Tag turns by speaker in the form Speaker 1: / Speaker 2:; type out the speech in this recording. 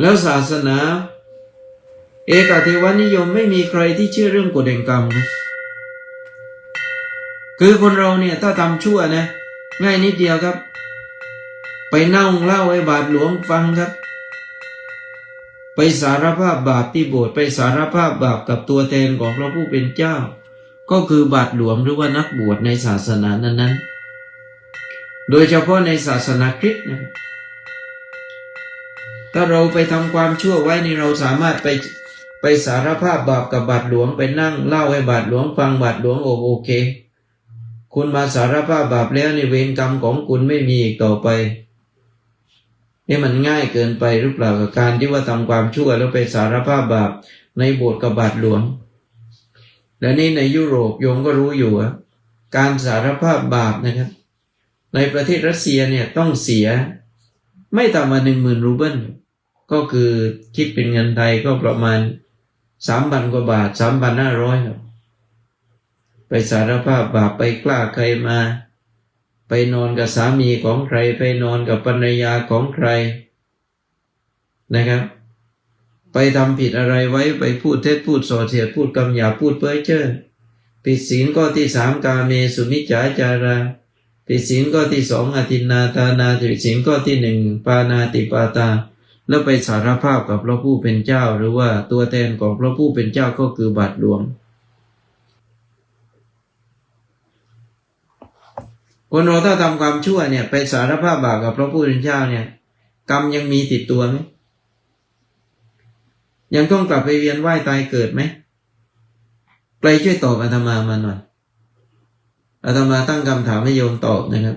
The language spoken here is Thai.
Speaker 1: แล้วศาสนา เอกเทวนิยมไม่มีใครที่เชื่อเรื่องกฎแห่งกรรมนะคือคนเราเนี่ยถ้าทำชั่วนะ ง่ายนิดเดียวครับ ไปเน่าเล่าให้บาทหลวงฟังครับ ไปสารภาพบาปที่โบสถ์ไปสารภาพบาปกับตัวแทนของพระผู้เป็นเจ้า ก็คือบาทหลวงหรือว่านักบวชในศาสนานั้นๆ โดยเฉพาะในศาสนาคริสต์นะครับ ถ้าเราไปทำความชั่วไว้นี่เราสามารถไปไปสารภาพบาปกับบาทหลวงไปนั่งเล่าให้บาทหลวงฟังบาทหลวงโอโอเค คุณมาสารภาพบาปแล้วในเวรกรรมของคุณไม่มีอีกต่อไปนี่มันง่ายเกินไปหรือเปล่ากับการที่ว่าทำความชั่วแล้วไปสารภาพบาปในโบสถ์กับบาทหลวง และนี่ในยุโรปโยมก็รู้อยู่อะการสารภาพบาปนะครับ ในประเทศรัสเซียเนี่ยต้องเสียไม่ต่ำกว่าหนึ่งหมื่นรูเบิล ก็คือคิดเป็นเงินไทยก็ประมาณสามพันกว่าบาทสามพันห้าร้อยครับ ไปสารภาพบาปไปกล้าใครมา ไปนอนกับสามีของใคร ไปนอนกับภรรยาของใครนะครับ ไปทำผิดอะไรไว้ไปพูดเท็จพูดส่อเสียดพูดคำหยาพูดเพ้อเจ้อผิดศีลข้อที่สามกาเมสุมิจฉาจาราผิดศีลข้อที่สองอธินนาทานาผิดศีลข้อที่หนึ่งปานาติปาตา แล้วไปสารภาพกับพระผู้เป็นเจ้า หรือว่าตัวแทนของพระผู้เป็นเจ้าก็คือบาทหลวงคนเราถ้าทำความชั่วเนี่ย ไปสารภาพบาปกับพระผู้เป็นเจ้าเนี่ย กรรมยังมีติดตัวไหมยังต้องกลับไปเวียนว่ายตายเกิดไหมใครช่วยตอบอาตมามาหน่อยอาตมาตั้งคำถามให้โยมตอบนะครับ